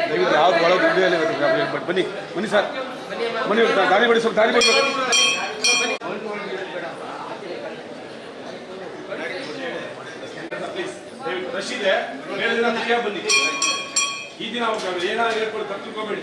ದಯವಿಟ್ಟು ಯಾವ್ದು ಒಳಗೆ ಗುಡಿಯಲ್ಲಿ ಬಟ್ ಬನ್ನಿ ಬನ್ನಿ ಸರ್. ಬನ್ನಿ ದಾರಿ ಬಡಿ ಸ್ವಲ್ಪ ದಾರಿ ಬಡಿ. ರಶ್ ಇದೆ. ಬೇರೆ ದಿನ ಫ್ರೀಯಾಗಿ ಬನ್ನಿ. ಈ ದಿನ ಏನಾದ್ರು ಹೇಳ್ಕೊಂಡು ತಪ್ಪಿಕೋಬೇಡಿ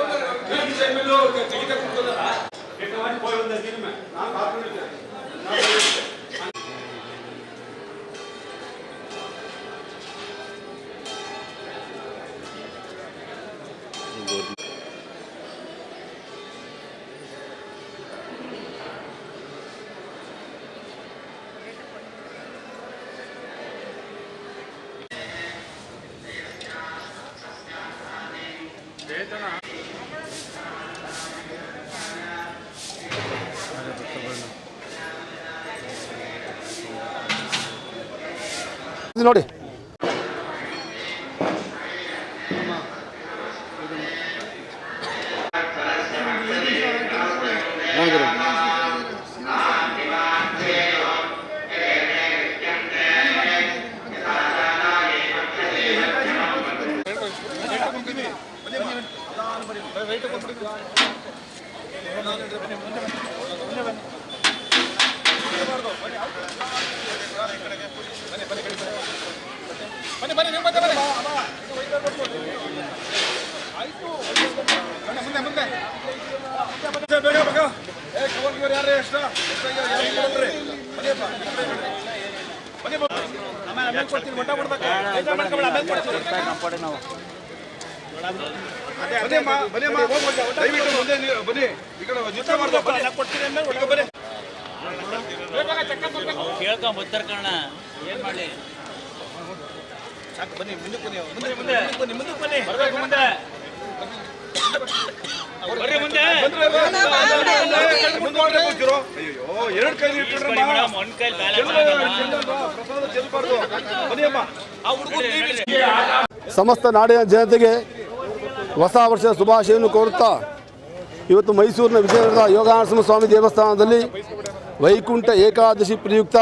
ಸರ್ ಎಲ್ಲ ಬನ್ನಿ ಸರ್ ಬನ್ನಿ ಬನ್ನಿ ಸರ್ ಬನ್ನಿ ಮುಂದೆ ಇದು ನೋಡಿ ಬೇಗ ಬೇಗ ಏ ಬನ್ನಿ ಗಿವರ್ ಯಾರೇ ಎಷ್ಟ ಬನ್ನಿ ಆಮೇಲೆ ಆಮೇಲೆ ಕೊಡ್ತೀನಿ ಮೊಟ್ಟ ಕೊಡ್ಬೇಕು ಆಮೇಲೆ ಕೊಡ್ತೀನಿ ಬನ್ನಿ ಬನ್ನಿಯಮ್ಮ ದಯವಿಟ್ಟು ಮುಂದೆ ನೀವು ಬನ್ನಿ ಈ ಕಡೆ ಜೊತೆ ಮಾಡ್ಬೇಕು ಕೊಡ್ತೀನಿ ಏನ್ ಮಾಡಿ ಸಾಕು ಬನ್ನಿ ಮುಂದಕ್ಕೆ ಬನ್ನಿ ಮುಂದೆ ಮುಂದೆ. ಬನ್ನಿ ಮುಂದಕ್ಕೆ ಬನ್ನಿ. ಬರ್ಬೇಕು ಮುಂದೆ. ಬರ್ರಿ ಮುಂದೆ. ಅಯ್ಯೋ ಎರಡು ಕೈ ಒಂದ್ ಕೈ ಬ್ಯಾಲೆನ್ಸ್ ಸಮಸ್ತ ನಾಡಿನ ಜನತೆಗೆ ಹೊಸ ವರ್ಷದ ಶುಭಾಶಯವನ್ನು ಕೋರುತ್ತಾ ಇವತ್ತು ಮೈಸೂರಿನ ವಿಜಯನಗರದ ಯೋಗಾನರಸಿಂಹ ಸ್ವಾಮಿ ದೇವಸ್ಥಾನದಲ್ಲಿ ವೈಕುಂಠ ಏಕಾದಶಿ ಪ್ರಯುಕ್ತ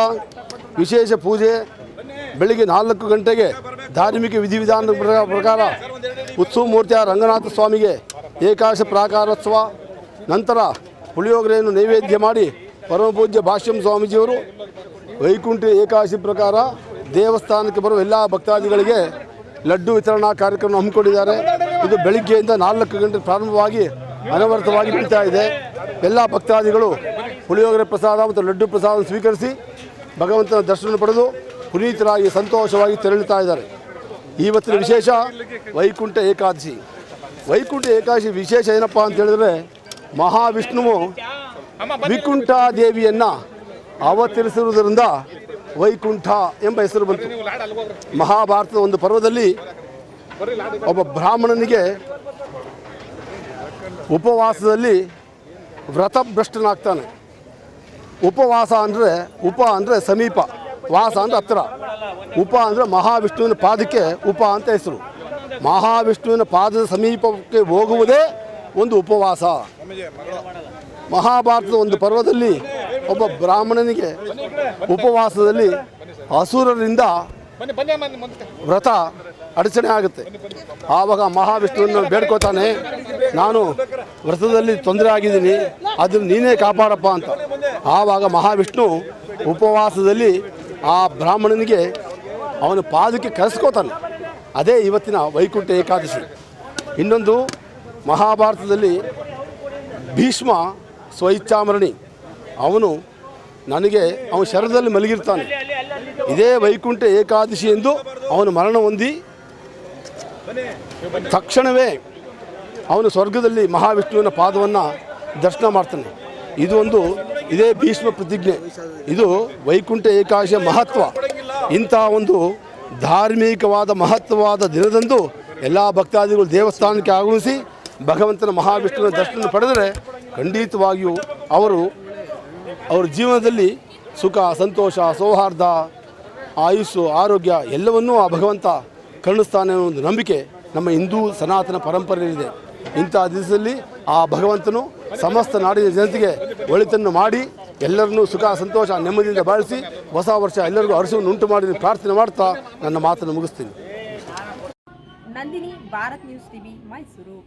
ವಿಶೇಷ ಪೂಜೆ ಬೆಳಿಗ್ಗೆ ನಾಲ್ಕು ಗಂಟೆಗೆ ಧಾರ್ಮಿಕ ವಿಧಿವಿಧಾನದ ಪ್ರಕಾರ- ಉತ್ಸವ ಮೂರ್ತಿಯ ರಂಗನಾಥ ಸ್ವಾಮಿಗೆ ಏಕಾದಶ ಪ್ರಾಕಾರೋತ್ಸವ. ನಂತರ ಪುಳಿಯೋಗರೆಯನ್ನು ನೈವೇದ್ಯ ಮಾಡಿ ಪರಮಪೂಜ್ಯ ಭಾಷ್ಯಂ ಸ್ವಾಮೀಜಿಯವರು ವೈಕುಂಠ ಏಕಾದಶಿ ಪ್ರಕಾರ ದೇವಸ್ಥಾನಕ್ಕೆ ಬರುವ ಎಲ್ಲ ಭಕ್ತಾದಿಗಳಿಗೆ ಲಡ್ಡು ವಿತರಣಾ ಕಾರ್ಯಕ್ರಮ ಹಮ್ಮಿಕೊಂಡಿದ್ದಾರೆ. ಇದು ಬೆಳಿಗ್ಗೆಯಿಂದ ನಾಲ್ಕು ಗಂಟೆ ಪ್ರಾರಂಭವಾಗಿ ಅನವರತವಾಗಿ ನಡೀತಾ ಇದೆ. ಎಲ್ಲ ಭಕ್ತಾದಿಗಳು ಪುಳಿಯೋಗರೆ ಪ್ರಸಾದ ಮತ್ತು ಲಡ್ಡು ಪ್ರಸಾದ ಸ್ವೀಕರಿಸಿ ಭಗವಂತನ ದರ್ಶನ ಪಡೆದು ಪುನೀತರಾಗಿ ಸಂತೋಷವಾಗಿ ತೆರಳುತ್ತಾ ಇದ್ದಾರೆ. ಇವತ್ತಿನ ವಿಶೇಷ ವೈಕುಂಠ ಏಕಾದಶಿ. ವೈಕುಂಠ ಏಕಾದಶಿ ವಿಶೇಷ ಏನಪ್ಪ ಅಂತ ಹೇಳಿದ್ರೆ ಮಹಾವಿಷ್ಣುವು ವಿಕುಂಠ ದೇವಿಯನ್ನು ಅವತರಿಸಿರುವುದರಿಂದ ವೈಕುಂಠ ಎಂಬ ಹೆಸರು ಬಂತು. ಮಹಾಭಾರತದ ಒಂದು ಪರ್ವದಲ್ಲಿ ಒಬ್ಬ ಬ್ರಾಹ್ಮಣನಿಗೆ ಉಪವಾಸದಲ್ಲಿ ವ್ರತಭ್ರಷ್ಟನಾಗ್ತಾನೆ. ಉಪವಾಸ ಅಂದರೆ ಉಪ ಅಂದರೆ ಸಮೀಪ, ವಾಸ ಅಂದರೆ ಹತ್ತಿರ ಉಪ ಅಂದರೆ ಮಹಾವಿಷ್ಣುವಿನ ಪಾದಕ್ಕೆ ಉಪ ಅಂತ ಹೆಸರು. ಮಹಾವಿಷ್ಣುವಿನ ಪಾದದ ಸಮೀಪಕ್ಕೆ ಹೋಗುವುದೇ ಒಂದು ಉಪವಾಸ. ಮಹಾಭಾರತದ ಒಂದು ಪರ್ವದಲ್ಲಿ ಒಬ್ಬ ಬ್ರಾಹ್ಮಣನಿಗೆ ಉಪವಾಸದಲ್ಲಿ ಅಸುರರಿಂದ ವ್ರತ ಅಡಚಣೆ ಆಗುತ್ತೆ. ಆವಾಗ ಮಹಾವಿಷ್ಣುವನ್ನು ಬೇಡ್ಕೋತಾನೆ, ನಾನು ವ್ರತದಲ್ಲಿ ತೊಂದರೆ ಆಗಿದ್ದೀನಿ ಅದನ್ನು ನೀನೇ ಕಾಪಾಡಪ್ಪ ಅಂತ. ಆವಾಗ ಮಹಾವಿಷ್ಣು ಉಪವಾಸದಲ್ಲಿ ಆ ಬ್ರಾಹ್ಮಣನಿಗೆ ಅವನ ಪಾದಕ್ಕೆ ಕರೆಸ್ಕೋತಾನೆ. ಅದೇ ಇವತ್ತಿನ ವೈಕುಂಠ ಏಕಾದಶಿ. ಇನ್ನೊಂದು ಮಹಾಭಾರತದಲ್ಲಿ ಭೀಷ್ಮ ಸ್ವಇಚ್ಛಾಮರಣಿ. ಅವನು ನನಗೆ ಅವನು ಶರದಲ್ಲಿ ಮಲಗಿರ್ತಾನೆ. ಇದೇ ವೈಕುಂಠ ಏಕಾದಶಿ ಎಂದು ಅವನು ಮರಣ ಹೊಂದಿ ತಕ್ಷಣವೇ ಅವನು ಸ್ವರ್ಗದಲ್ಲಿ ಮಹಾವಿಷ್ಣುವಿನ ಪಾದವನ್ನು ದರ್ಶನ ಮಾಡ್ತಾನೆ. ಇದು ಒಂದು ಇದೇ ಭೀಷ್ಮ ಪ್ರತಿಜ್ಞೆ. ಇದು ವೈಕುಂಠ ಏಕಾದಶಿಯ ಮಹತ್ವ. ಇಂಥ ಒಂದು ಧಾರ್ಮಿಕವಾದ ಮಹತ್ವವಾದ ದಿನದಂದು ಎಲ್ಲ ಭಕ್ತಾದಿಗಳು ದೇವಸ್ಥಾನಕ್ಕೆ ಆಗಮಿಸಿ ಭಗವಂತನ ಮಹಾವಿಷ್ಣುವಿನ ದರ್ಶನ ಪಡೆದರೆ ಖಂಡಿತವಾಗಿಯೂ ಅವರು ಅವರ ಜೀವನದಲ್ಲಿ ಸುಖ, ಸಂತೋಷ, ಸೌಹಾರ್ದ, ಆಯುಸ್ಸು, ಆರೋಗ್ಯ ಎಲ್ಲವನ್ನೂ ಆ ಭಗವಂತ ಕರುಣಿಸ್ತಾನೆ ಅನ್ನೋ ಒಂದು ನಂಬಿಕೆ ನಮ್ಮ ಹಿಂದೂ ಸನಾತನ ಪರಂಪರೆಯಲ್ಲಿದೆ. ಇಂಥ ದಿವಸದಲ್ಲಿ ಆ ಭಗವಂತನು ಸಮಸ್ತ ನಾಡಿನ ಜನತೆಗೆ ಒಳಿತನ್ನು ಮಾಡಿ ಎಲ್ಲರನ್ನೂ ಸುಖ, ಸಂತೋಷ, ನೆಮ್ಮದಿಯಿಂದ ಬಾಳಿಸಿ ಹೊಸ ವರ್ಷ ಎಲ್ಲರಿಗೂ ಹರ್ಷವನ್ನು ಉಂಟು ಮಾಡಿ ಪ್ರಾರ್ಥನೆ ಮಾಡ್ತಾ ನನ್ನ ಮಾತನ್ನು ಮುಗಿಸ್ತೀನಿ. Nandini, Bharat news TV, Mysuru.